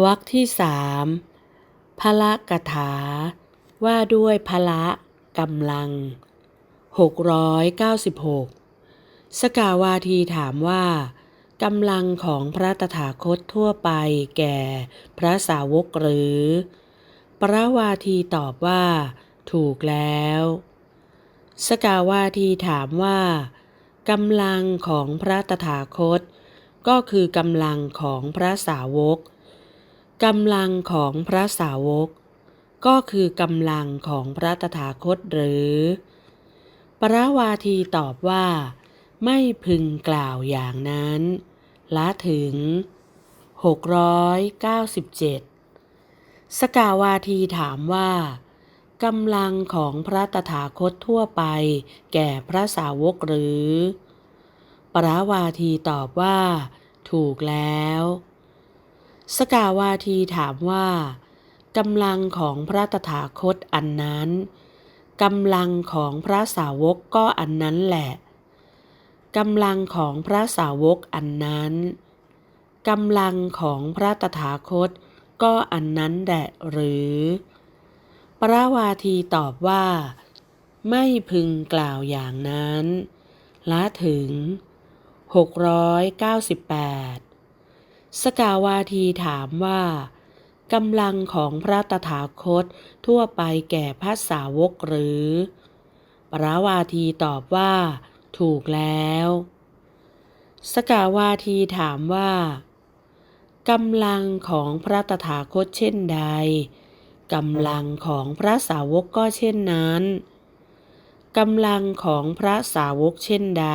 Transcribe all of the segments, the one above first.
วรรคที่สามพละกถา ว่าด้วยพละกำลัง 696 สกาวาทีถามว่ากำลังของพระตถาคตทั่วไปแก่พระสาวกหรือประวาทีตอบว่า ถูกแล้ว สกาวาทีถามว่ากำลังของพระตถาคต ก็คือกำลังของพระสาวก กำลังของพระสาวก ก็คือกำลังของพระตถาคตหรือ ปรวาทีตอบว่า ไม่พึงกล่าวอย่างนั้น ละถึง 697 สกาวาทีถามว่ากำลังของพระตถาคตทั่วไปแก่พระสาวกหรือ ปราวาทีตอบว่า ถูกแล้ว สกาวาทีถามว่ากำลังของพระตถาคตอันนั้นกำลังของพระสาวกก็อันนั้นแหละกำลังของพระสาวกอันนั้นกำลังของพระตถาคตก็อันนั้นแหละหรือปราวาทีตอบว่า ไม่พึงกล่าวอย่างนั้น ละถึง 698 สกาวาทีถามว่ากำลังของพระตถาคตทั่วไปแก่พระสาวกหรือ ปราวาทีตอบว่า ถูกแล้ว สกาวาทีถามว่ากำลังของพระตถาคตเช่นใดกำลังของพระสาวกก็เช่นนั้นกำลังของพระสาวกเช่นใด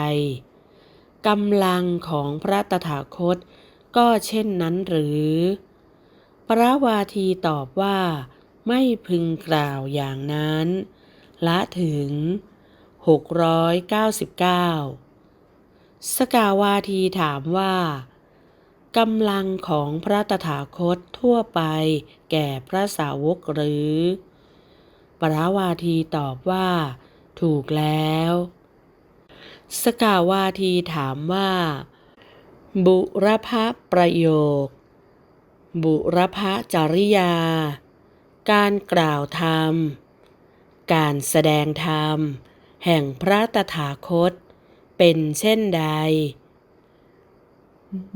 กำลังของพระตถาคต ก็เช่นนั้นหรือ พระวาทีตอบว่า ไม่พึงกล่าวอย่างนั้น ละถึง 699 สกาวาทีถามว่ากำลังของพระตถาคตทั่วไปแก่พระสาวกหรือปราวาทีตอบว่า ถูกแล้ว สกาวาทีถามว่า บุรพประโยค บุรพจริยา การกล่าวธรรม การแสดงธรรม แห่งพระตถาคต เป็นเช่นใด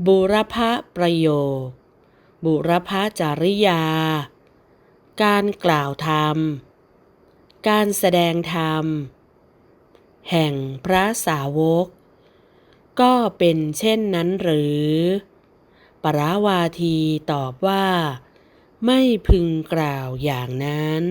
บุรพประโยค บุรพจริยา การกล่าวธรรม การแสดงธรรม แห่งพระสาวก ก็เป็นเช่นนั้นหรือ ปราวาทีตอบว่า ไม่พึงกล่าวอย่างนั้น